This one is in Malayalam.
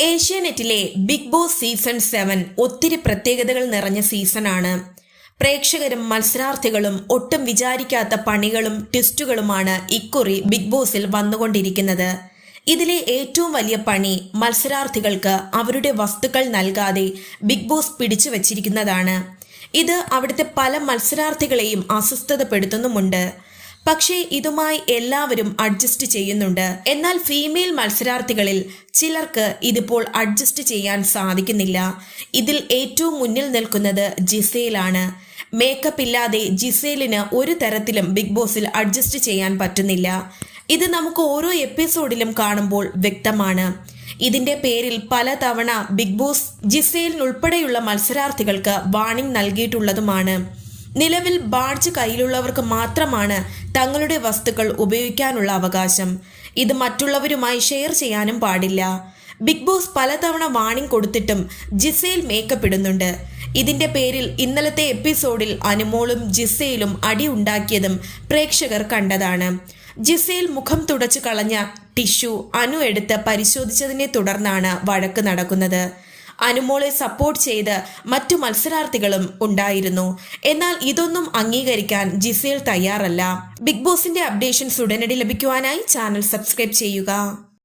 ഏഷ്യാനെറ്റിലെ ബിഗ് ബോസ് സീസൺ സെവൻ ഒത്തിരി പ്രത്യേകതകൾ നിറഞ്ഞ സീസണാണ് പ്രേക്ഷകരും മത്സരാർത്ഥികളും ഒട്ടും വിചാരിക്കാത്ത പണികളും ട്വിസ്റ്റുകളുമാണ് ഇക്കുറി ബിഗ് ബോസിൽ വന്നുകൊണ്ടിരിക്കുന്നത്. ഇതിലെ ഏറ്റവും വലിയ പണി മത്സരാർത്ഥികൾക്ക് അവരുടെ വസ്തുക്കൾ നൽകാതെ ബിഗ് ബോസ് പിടിച്ചു വച്ചിരിക്കുന്നതാണ്. ഇത് അവിടുത്തെ പല മത്സരാർത്ഥികളെയും അസ്വസ്ഥതപ്പെടുത്തുന്നുമുണ്ട്. പക്ഷേ ഇതുമായി എല്ലാവരും അഡ്ജസ്റ്റ് ചെയ്യുന്നുണ്ട്. എന്നാൽ ഫീമെയിൽ മത്സരാർത്ഥികളിൽ ചിലർക്ക് ഇതിപ്പോൾ അഡ്ജസ്റ്റ് ചെയ്യാൻ സാധിക്കുന്നില്ല. ഇതിൽ ഏറ്റവും മുന്നിൽ നിൽക്കുന്നത് ജിസേലാണ്. മേക്കപ്പ് ഇല്ലാതെ ജിസേലിന് ഒരു തരത്തിലും ബിഗ് ബോസിൽ അഡ്ജസ്റ്റ് ചെയ്യാൻ പറ്റുന്നില്ല. ഇത് നമുക്ക് ഓരോ എപ്പിസോഡിലും കാണുമ്പോൾ വ്യക്തമാണ്. ഇതിന്റെ പേരിൽ പലതവണ ബിഗ് ബോസ് ജിസേലിനുൾപ്പെടെയുള്ള മത്സരാർത്ഥികൾക്ക് വാണിംഗ് നൽകിയിട്ടുള്ളതുമാണ്. നിലവിൽ ബാഡ്ജ് കയ്യിലുള്ളവർക്ക് മാത്രമാണ് തങ്ങളുടെ വസ്തുക്കൾ ഉപയോഗിക്കാനുള്ള അവകാശം. ഇത് മറ്റുള്ളവരുമായി ഷെയർ ചെയ്യാനും പാടില്ല. ബിഗ് ബോസ് പലതവണ വാണിംഗ് കൊടുത്തിട്ടും ജിസയിൽ മേക്കപ്പ് ഇടുന്നുണ്ട്. ഇതിന്റെ പേരിൽ ഇന്നലത്തെ എപ്പിസോഡിൽ അനുമോളും ജിസയിലും അടി ഉണ്ടാക്കിയതും പ്രേക്ഷകർ കണ്ടതാണ്. ജിസയിൽ മുഖം തുടച്ചു കളഞ്ഞ ടിഷ്യൂ അനു എടുത്ത് പരിശോധിച്ചതിനെ തുടർന്നാണ് വഴക്ക് നടക്കുന്നത്. അനുമോളെ സപ്പോർട്ട് ചെയ്ത് മറ്റു മത്സരാർത്ഥികളും ഉണ്ടായിരുന്നു. എന്നാൽ ഇതൊന്നും അംഗീകരിക്കാൻ ജിസേൽ തയ്യാറല്ല. ബിഗ് ബോസിന്റെ അപ്ഡേഷൻസ് ഉടനടി ലഭിക്കുവാനായി ചാനൽ സബ്സ്ക്രൈബ് ചെയ്യുക.